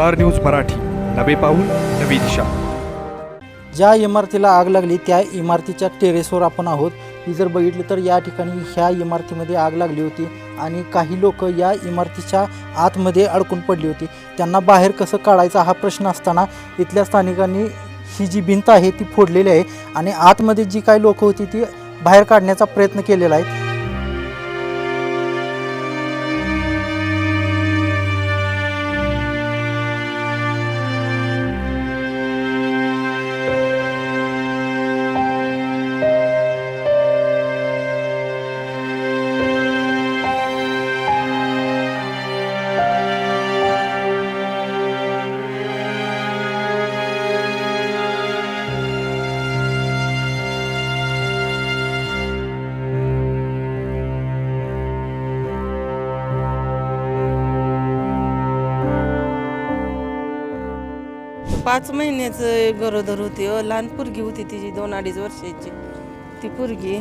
Star news Marathi. नवे पाऊल नवी दिशा. ज्या इमारतीला आग लागली त्या इमारतीच्या टेरेसवर आपण आहोत. ही जर बघितलं तर या ठिकाणी ह्या इमारतीमध्ये आग लागली होती आणि काही लोक या इमारतीच्या आतमध्ये अडकून पडली होती. त्यांना बाहेर कसं काढायचा हा प्रश्न असताना इथल्या स्थानिकांनी ही जी भिंत आहे ती फोडलेली आहे आणि आतमध्ये जी काही लोक होती ती बाहेर काढण्याचा प्रयत्न केलेला आहे. पाच महिन्याचं गरोदर होती अ लहान पुरगी होती तिची दोन अडीच वर्षाची. ती पुरगी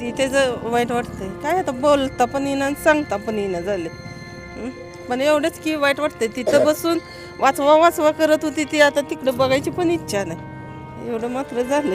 ती त्याचं वाईट वाटतंय. काय आता बोलता पण येईना आणि सांगता पण येईना झाले. पण एवढंच की वाईट वाटतंय. तिथं बसून वाचवा वाचवा करत होती ती. आता तिकडं बघायची पण इच्छा नाही. एवढं मात्र झालं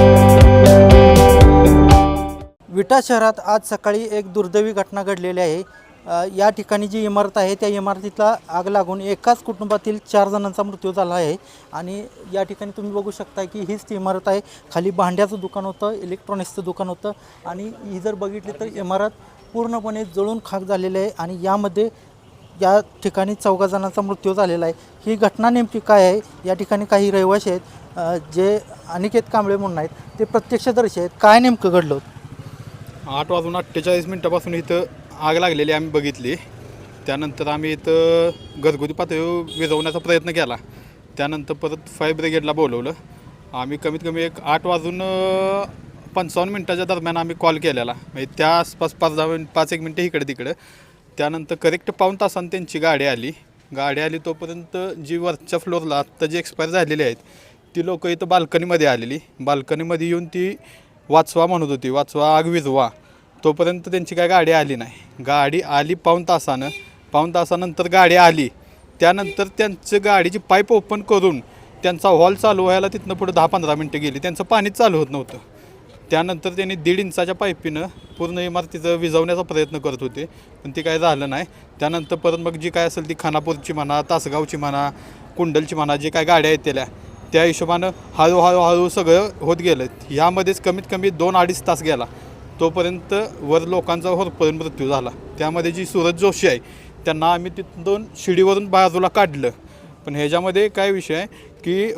विटा शहरात आज सकाळी एक दुर्दैवी घटना घडलेली आहे. या ठिकाणी जी इमारत आहे त्या इमारतीला आग लागून एकाच कुटुंबातील चार जणांचा मृत्यू झाला आहे. आणि या ठिकाणी तुम्ही बघू शकता की हीच ती इमारत आहे. खाली भांड्याचं दुकान होतं इलेक्ट्रॉनिक्सचं दुकान होतं. आणि ही जर बघितली तर इमारत पूर्णपणे जळून खाक झालेली आहे आणि यामध्ये या ठिकाणी चौघा जणांचा मृत्यू झालेला आहे. ही घटना नेमकी काय आहे? या ठिकाणी काही रहिवाशी आहेत जे अनिकेत कांबळे म्हणून आहेत. ते प्रत्यक्षदर्शी आहेत. काय नेमकं घडलं होतं? आठ वाजून अठ्ठेचाळीस मिनटापासून इथं आग लागलेली आम्ही बघितली. त्यानंतर आम्ही इथं घरगुती पातळीवर विजवण्याचा प्रयत्न केला. त्यानंतर परत फायर ब्रिगेडला बोलवलं. आम्ही कमीत कमी एक आठ वाजून पंचावन्न मिनटाच्या दरम्यान आम्ही कॉल केलेला. म्हणजे त्या आसपास पाच दहा मिनिट पाच एक मिनटं इकडे तिकडं. त्यानंतर करेक्ट पाऊन तासानं त्यांची गाडी आली. गाडी आली तोपर्यंत जी वरच्या फ्लोअरला आत्ता जी एक्सपायर झालेली आहेत ती लोकं इथं बाल्कनीमध्ये आलेली. बाल्कनीमध्ये येऊन ती वाचवा म्हणत होती वाचवा आग विझवा. तोपर्यंत त्यांची काय गाडी आली नाही. गाडी आली पाऊन तासानं. पाऊन तासानंतर गाडी आली. त्यानंतर त्यांचं गाडीची पाईप ओपन करून त्यांचा हॉल चालू व्हायला तिथनं पुढे दहा पंधरा मिनटं गेली. त्यांचं पाणीच चालू होत नव्हतं. त्यानंतर त्यांनी दीड इंचाच्या पाईपीनं पूर्ण इमारतीचं विझवण्याचा प्रयत्न करत होते पण ते काय झालं नाही. त्यानंतर परत मग जी काय असेल ती खानापूरची म्हणा तासगावची म्हणा कुंडलची म्हणा जे काय गाड्या आहेत त्याला त्या हिशोबानं हळूहळू हळू सगळं होत गेलं. ह्यामध्येच कमीत कमी दोन अडीच तास गेला. तोपर्यंत वर लोकांचा होरपर्यंत मृत्यू झाला. त्यामध्ये जी सूरज जोशी आहे त्यांना आम्ही तिथून शिडीवरून बाजूला काढलं. पण ह्याच्यामध्ये काय विषय आहे की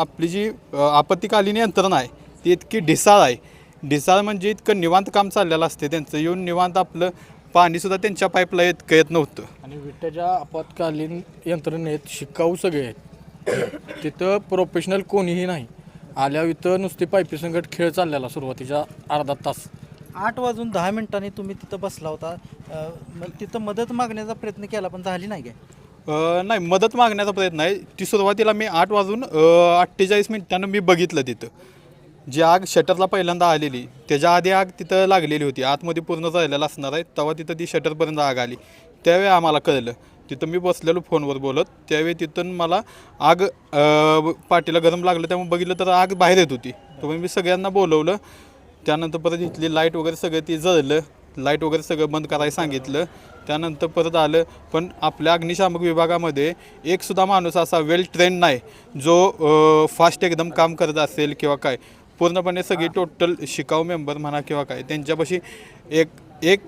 आपली जी आपत्तीकालीन यंत्रणा आहे ती इतकी ढिसाळ आहे. ढिसाळ म्हणजे इतकं निवांत काम चाललेलं असते. त्यांचं येऊन निवांत आपलं पाणीसुद्धा त्यांच्या पाईपला येत येत नव्हतं. आणि विट्याच्या आपत्कालीन यंत्रणेत शिकाऊ सगळे आहेत तिथं प्रोफेशनल कोणीही नाही. आल्यावर इथं नुसती पायपी संकट खेळ चाललेला सुरुवातीच्या अर्धा तास. आठ वाजून दहा मिनिटांनी तुम्ही तिथं बसला होता. अ, मग तिथं मदत मागण्याचा प्रयत्न केला पण झाली नाही काय? अ, नाही मदत मागण्याचा प्रयत्न आहे ती सुरुवातीला मी आठ वाजून अठ्ठेचाळीस मिनिटानं मी बघितलं तिथं. जी आग शटरला पहिल्यांदा आलेली त्याच्या आधी आग तिथं लागलेली होती. आतमध्ये पूर्ण जळलेलं असणार आहे तेव्हा तिथं ती शटरपर्यंत आग आली. त्यावेळी आम्हाला कळलं. तिथं मी बसलेलो फोनवर बोलत. त्यावेळी तिथून मला आग पाठीला गरम लागलं त्यामुळे बघितलं तर आग बाहेर येत होती. त्यामुळे मी सगळ्यांना बोलवलं. त्यानंतर परत इथली लाइट वगैरे सगळं ती जळलं. लाइट वगैरे सगळं बंद करायला सांगितलं. त्यानंतर परत आलं. पण आपल्या अग्निशामक विभागामध्ये एक सुद्धा माणूस असा वेल ट्रेन नाही जो फास्ट एकदम काम करत असेल किंवा काय. पूर्णपणे सगळी टोटल शिकाऊ मेंबर म्हणा किंवा काय. त्यांच्यापाशी एक एक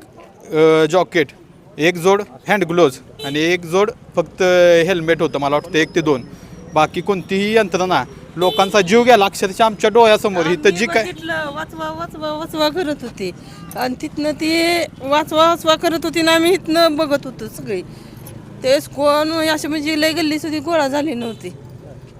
जॉकेट एक जोड हँड ग्लोव्ज आणि एक जोड फक्त हेल्मेट होतं मला वाटतं एक ते दोन. बाकी कोणतीही यंत्रणा लोकांचा जीव गेला अक्षरशः आमच्या डोळ्यासमोर. ही तर जी काय बघितलं, वाचवा वाचवा वाचवा करत होती. आणि तिथनं ती वाचवा वाचवा करत होती ना आम्ही इथनं बघत होतो सगळी. तेच कोण अशी म्हणजे लय गल्ली सुद्धा गोळा झाली नव्हती.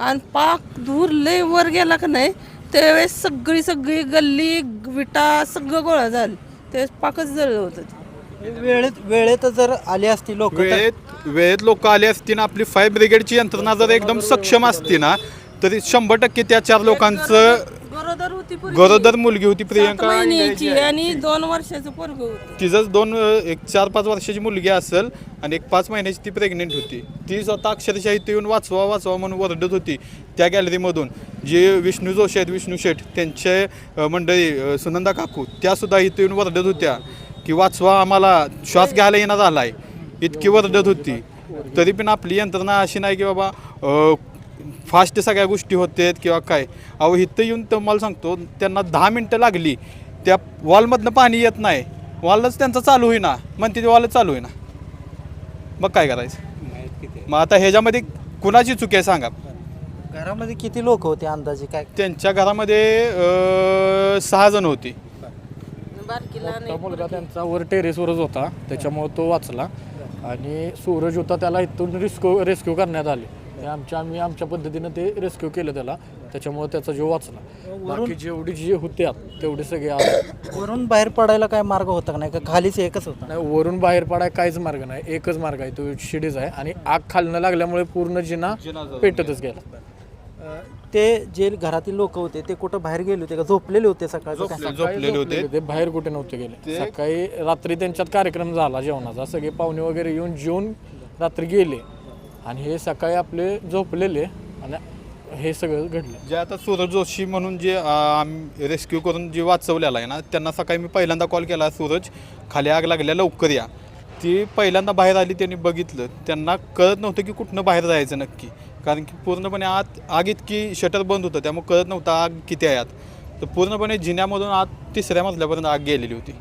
आणि पाक धूर लय वर गेला का नाही त्यावेळेस सगळी सगळी गल्ली विटा सगळं गोळा झालं. त्यावेळेस पाकच जळलं होतं. ते. वेळेत वेळेत जर आले असती लोक वेळेत वेळेत लोक आले असती ना आपली फायर ब्रिगेडची यंत्रणा जर एकदम सक्षम असती ना तरी शंभर टक्के त्या चार लोकांचं गरोदर होती पोरगी. गरोदर मुलगी होती सात प्रियंका महिन्याची आणि दोन वर्षाचं पोरग होतं. तिचंच दोन एक चार पाच वर्षाची मुलगी असेल आणि एक पाच महिन्याची ती प्रेग्नेंट होती. ती स्वतः अक्षरशः इथे येऊन वाचवा वाचवा म्हणून वरडत होती त्या गॅलरीमधून जे विष्णू जोशी आहेत विष्णू शेठ त्यांचे अ, मंडळी अ, सुनंदा काकू त्यासुद्धा इथे येऊन वरडत होत्या. की वाचवा आम्हाला श्वास घ्यायला येणार झाला आहे इतकी वरडत होती. तरी पण आपली यंत्रणा अशी नाही की बाबा फास्ट सगळ्या गोष्टी होतेत किंवा काय. अहो इथं येऊन तर मला सांगतो त्यांना दहा मिनटं लागली. त्या वॉलमधनं पाणी येत नाही. वॉलच त्यांचं चालू होईना. म्हणते ते वॉलच चालू होईना. मग काय करायचं? मग आता ह्याच्यामध्ये कुणाची चुकी आहे सांगा. घरामध्ये किती लोक होते अंदाजे? काय? त्यांच्या घरामध्ये सहा जण होती. बारकीला तो मुलगा त्यांचा वर टेरेसवरच होता. त्याच्यामुळे तो वाचला. आणि सूरज होता त्याला इथून रेस्क्यू रेस्क्यू करण्यात आले. ते आमच्या आम्ही आमच्या पद्धतीनं ते रेस्क्यू केलं त्याला. त्याच्यामुळे त्याचा जीव वाचला. बाकी जेवढी जी होत्या तेवढे सगळे आले वरून बाहेर पडायला काय मार्ग होता का नाही? का खालीच एकच होता? नाही वरून बाहेर पडाय काहीच मार्ग नाही. एकच मार्ग आहे तो शिडीच आहे. आणि आग खालनं लागल्यामुळे पूर्ण जिना पेटतच गेला. ते जे घरातील लोक होते ते कुठं बाहेर गेले होते का? झोपलेले होते सकाळचं काय झोपले- झोपलेले होते. ते बाहेर कुठे नव्हते गेले. सकाळी रात्री त्यांच्यात कार्यक्रम झाला जेवणाचा. सगळे पाहुणे वगैरे येऊन जेवून रात्री गेले. आणि हे सकाळी आपले झोपलेले आणि हे सगळं घडलं. जे आता सूरज जोशी म्हणून जे रेस्क्यू करून जे वाचवलेला आहे ना त्यांना सकाळी मी पहिल्यांदा कॉल केला सूरज खाली आग लागल्या लवकर या. ती पहिल्यांदा बाहेर आली त्यांनी बघितलं. त्यांना कळत नव्हतं की कुठनं बाहेर जायचं नक्की. कारण की पूर्णपणे आत आग इतकी शटर बंद होतं त्यामुळे कळत नव्हतं आग किती आहे आत. तर पूर्णपणे जिन्यामधून आत तिसऱ्या मजल्यापर्यंत आग गेलेली होती.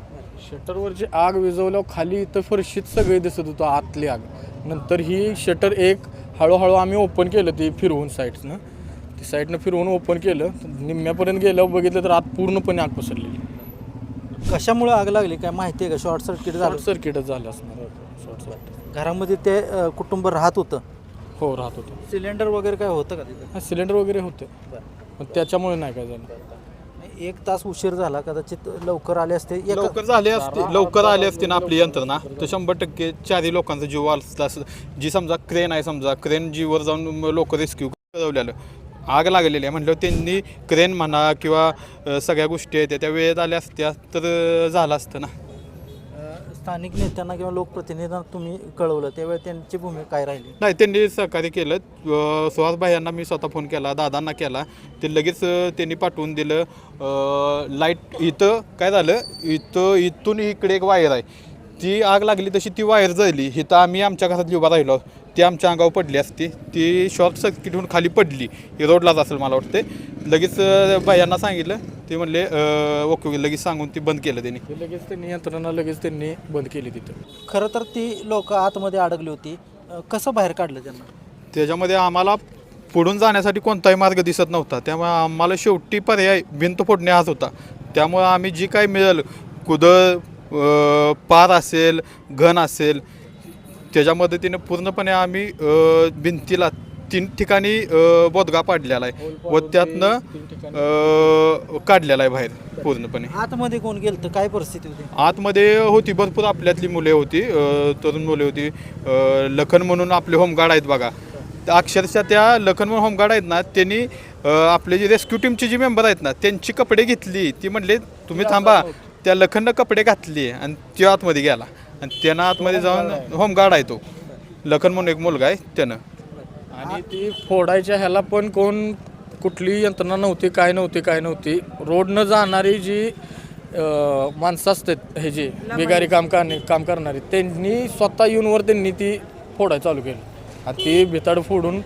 शटरवरची आग विझवल्यावर खाली इथं फरशीत सगळे दिसत होतं आतली आग. नंतर ही शटर एक हळूहळू आम्ही ओपन केलं ती फिरवून साईडनं ती साईडनं फिरवून ओपन केलं निम्म्यापर्यंत गेल्यावर बघितलं तर आत पूर्णपणे आग पसरलेली. कशामुळे आग लागली? काय माहिती आहे का? शॉर्ट सर्किट झालं. शॉर्ट सर्किटच झालं असणार. शॉर्ट सर्किट घरामध्ये ते कुटुंब राहत होतं. हो राहत होतं. सिलेंडर वगैरे काय होतं का तिथं? हा सिलेंडर वगैरे होते. पण त्याच्यामुळे नाही काय झालं. एक तास उशीर झाला कदाचित लवकर आले असते. एका- लवकर झाले असते लवकर आले असते ना आपली यंत्रणा. तर शंभर टक्के चारही लोकांचा जीव वाचला असं जी समजा क्रेन आहे समजा क्रेन जीवर जाऊन लोक रेस्क्यू करवलेलं. आग लागलेली आहे. म्हटलं त्यांनी क्रेन म्हणा किंवा अ, सगळ्या गोष्टी आहेत त्या वेळेत आल्या असत्या तर अ, झालं असतं ना. स्थानिक नेत्यांना किंवा लोकप्रतिनिधींना तुम्ही कळवलं त्यावेळी त्यांची भूमिका काय राहिली? नाही त्यांनी सहकार्य केलं. अ, यांना मी स्वतः फोन केला दादांना केला. ते लगेच अ, त्यांनी पाठवून दिलं. अ, लाइट इथं काय झालं? इथं इथून इकडे एक वायर आहे. ती आग लागली तशी ती वायर जळली. इथं आम्ही आमच्या घरात उभा राहिलो. ती आमच्या अंगावर पडली असती. ती शॉर्ट सर्किट होऊन खाली पडली. ही रोडलाच असेल मला वाटते लगेच बायांना सांगितलं. ते म्हणले ओके लगेच सांगून ती बंद केलं त्यांनी. ते लगेच त्यांनी यंत्रणा लगेच त्यांनी बंद केली तिथं. खरं तर ती लोक आतमध्ये अडकली होती. कसं बाहेर काढलं त्यांना? त्याच्यामध्ये आम्हाला पुढून जाण्यासाठी कोणताही मार्ग दिसत नव्हता. त्यामुळे आम्हाला शेवटी पर्याय भिंत फोडणे हाच होता. त्यामुळे आम्ही जी काही मिळेल कुदळ पार असेल घन असेल त्याच्या मदतीने पूर्णपणे आम्ही भिंतीला तीन ठिकाणी बोदगा पाडलेला आहे व त्यातनं काढलेला आहे बाहेर पूर्णपणे. आतमध्ये कोण गेलं तर काय परिस्थिती होती? आतमध्ये होती भरपूर आपल्यातली मुले होती तरुण मुले होती. अ, लखन म्हणून आपले होमगार्ड आहेत बघा. अक्षरशः त्या लखन म्हणून होमगार्ड आहेत ना त्यांनी आपले जे रेस्क्यू टीमचे जे मेंबर आहेत ना त्यांची कपडे घेतली. ती म्हणले तुम्ही थांबा. त्या लखननं कपडे घातली आणि त्यो आतमध्ये गेला. आणि त्यानं आतमध्ये जाऊन होमगार्ड आहे तो. लखन म्हणून एक मुलगा आहे त्यानं. आणि ती फोडायच्या ह्याला पण कोण कुठली यंत्रणा नव्हती काय नव्हती काय नव्हती. रोडनं जाणारी जी माणसं असतात हे जे बेगारी काम करणे काम करणारी त्यांनी स्वतः येऊनवर त्यांनी ती फोडायला चालू केली. आणि ती भिताड फोडून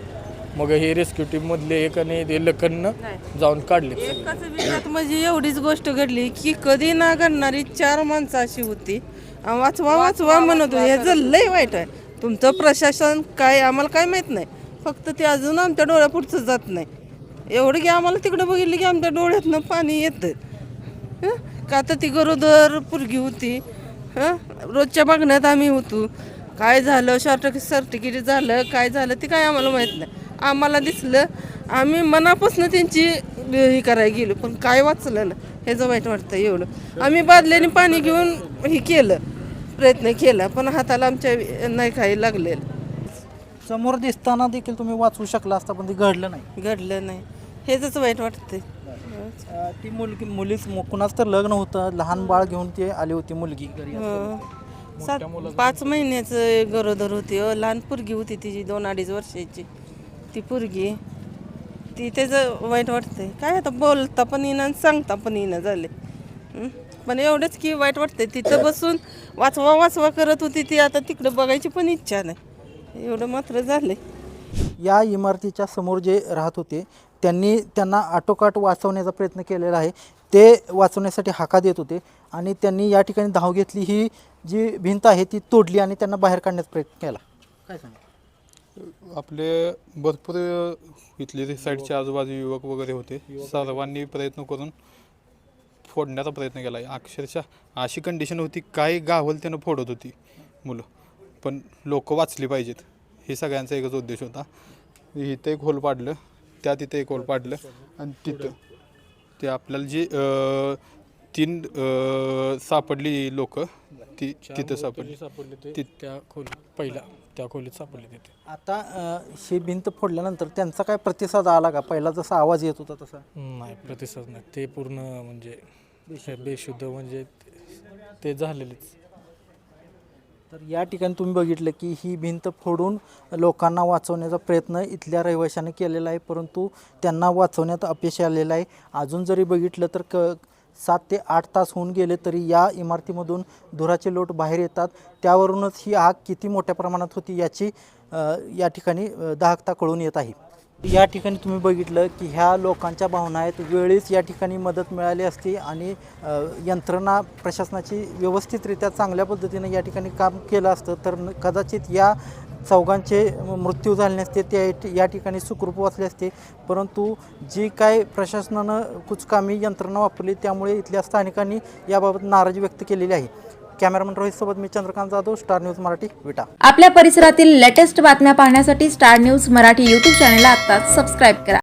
मग हे रेस्क्यू टीममधले एक आणि ते लखननं जाऊन काढले एकाच म्हणजे एवढीच गोष्ट घडली की कधी ना घडणारी चार माणसं अशी होती वाचवा वाचवा म्हणत होते. हे लय वाईट आहे. तुमचं प्रशासन काय आम्हाला काय माहीत नाही. फक्त ते अजून आमच्या डोळ्यापुढचं जात नाही. एवढं की आम्हाला तिकडं बघितलं की आमच्या डोळ्यातनं पाणी येतं. हं? का तर ती गरोदर पुरगी होती. हं? रोजच्या बघण्यात आम्ही होतो. काय झालं? शॉर्ट सर्टिफिकेट झालं काय झालं? ते काय आम्हाला माहीत नाही. आम्हाला दिसलं आम्ही मनापासून त्यांची हे करायला गेलो. पण काय वाचलं ना? ह्याचं वाईट वाटतं एवढं. आम्ही बादल्याने पाणी घेऊन हे केलं. प्रयत्न केला पण हाताला आमच्या नाही काही लागलेलं समोर दिसताना देखील तुम्ही वाचवू शकला असता पण ते घडलं नाही. घडलं नाही. हेच वाईट वाटतंय. अ, ती मुलगी मुलीच कुणाच तर लग्न होतं लहान बाळ घेऊन ती आली होती मुलगी घरी. हं. सात पाच महिन्याचं गरोदर होती अ, लहान पुरगी होती तिची दोन अडीच वर्षाची. ती पुरगी. ती त्याचं वाईट वाटतंय. काय आता बोलता पण येईना आणि सांगता पण येईना झाले हं? पण एवढंच की वाईट वाटतंय. तिथं बसून वाचवा वाचवा करत होती ती. आता तिकडं बघायची पण इच्छा नाही. एवढं मात्र झालंय. या इमारतीच्या समोर जे राहत होते त्यांनी त्यांना आटोकाट वाचवण्याचा प्रयत्न केलेला आहे. ते वाचवण्यासाठी हाका देत होते आणि त्यांनी या ठिकाणी धाव घेतली. ही जी भिंत आहे ती तोडली आणि त्यांना बाहेर काढण्याचा प्रयत्न केला. काय सांगा? आपले भरपूर इथले साईडचे आजूबाजू युवक वगैरे होते. सर्वांनी प्रयत्न करून फोडण्याचा प्रयत्न केला. अक्षरशः अशी कंडिशन होती काय गावल त्यानं फोडत होती मुलं. पण लोक वाचली पाहिजेत. हे सगळ्यांचा एकच उद्देश होता. इथं एक होल पाडलं त्या तिथं एक होल पाडलं आणि तिथं ते आपल्याला जी तीन सापडली लोक ती तिथं सापडली. सापडले ते त्या खोलीत पहिला त्या खोलीत सापडले तिथे. आता ही भिंत फोडल्यानंतर त्यांचा काय प्रतिसाद आला का? पहिला जसा आवाज येत होता तसा? नाही प्रतिसाद नाही. ते पूर्ण म्हणजे बेशुद्ध. म्हणजे ते- झालेलेच. तर या ठिकाणी तुम्ही बघितलं की ही भिंत फोडून लोकांना वाचवण्याचा प्रयत्न इथल्या रहिवाशाने केलेला आहे परंतु त्यांना वाचवण्यात अपयश आलेलं आहे. अजून जरी बघितलं तर क सात ते आठ तास होऊन गेले तरी या इमारतीमधून धुराचे लोट बाहेर येतात. त्यावरूनच ही आग किती मोठ्या प्रमाणात होती याची या ठिकाणी दाहकता कळून येत आहे. या ठिकाणी तुम्ही बघितलं की ह्या लोकांच्या भावना आहेत. वेळीच या ठिकाणी मदत मिळाली असती आणि यंत्रणा प्रशासनाची व्यवस्थितरित्या चांगल्या पद्धतीने या ठिकाणी काम केलं असतं. तर कदाचित या चौघांचे मृत्यू झाले नसते ते या ठिकाणी सुखरूप वाचले असते. परंतु जी काय प्रशासनानं कुचकामी यंत्रणा वापरली त्यामुळे इथल्या स्थानिकांनी याबाबत नाराजी व्यक्त केलेली आहे. कॅमेरामन रोहित सोबत मी चंद्रकांत जाधव स्टार न्यूज मराठी विटा. आपल्या परिसरातील लेटेस्ट बातम्या पाहण्यासाठी स्टार न्यूज मराठी यूट्यूब चॅनलला आता सबस्क्राईब करा.